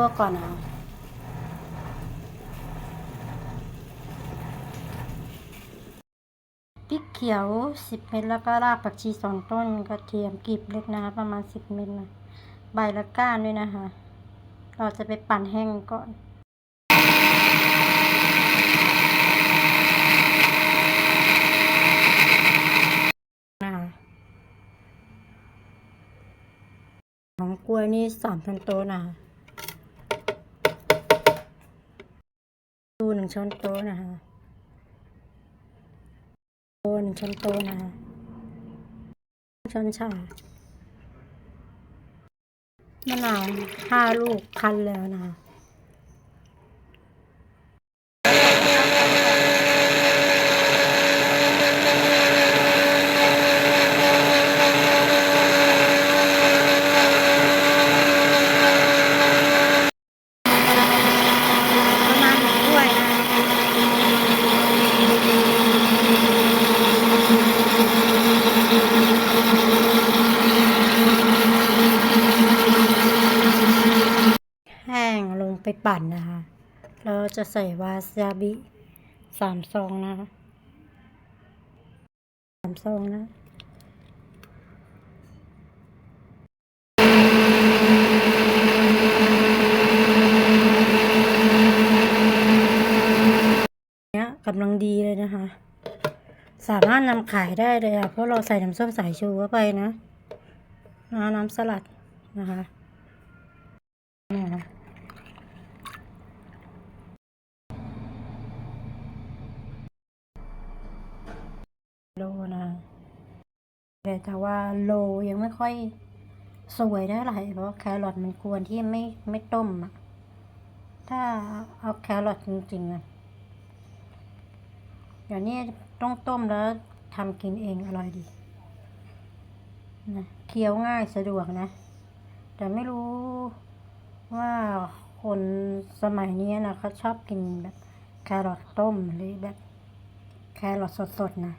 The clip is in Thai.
ัวก่อนนะพริกเขียวสิบเม็ดแล้วก็รากผักชีสองต้นกระเทียมกลีบเล็กนะคะ ประมาณสิบเม็ดนะใบละก้านด้วยนะคะ เราจะไปปั่นแห้งก่อนนะคะของกล้วยนี่สามชนโต๊ะนะ ดูหนึ่งช้อนโต๊ะนะคะโต๊ะหนึ่งช้อนโต๊ะนะคะช้อนชามะนาวห้าลูกคั้นแล้วนะคะมาณหนึ่งถ้วยนะแห้งลงไปปั่นนะคะ เราจะใส่วาซาบิสามซองนะคะสามซองนะเนี้ยกำลังดีเลยนะคะ สามารถนำขายได้เลยอะ เพราะเราใส่น้ำส้มสายชูเข้าไปนะ น้ำสลัดนะคะนี่นะ โลนะแต่แต่ว่าโลยังไม่ค่อยสวยได้หลายเพราะแครอทมันควรที่ไม่ไม่ต้มอะถ้าเอาแครอทจริงๆอะเดี๋ยวนี้ต้องต้มแล้วทำกินเองอร่อยดีนะเคี้ยวง่ายสะดวกนะ แต่ไม่รู้ว่าคนสมัยนี้นะเขาชอบกินแบบแครอทต้มหรือแบบแครอทสดๆนะ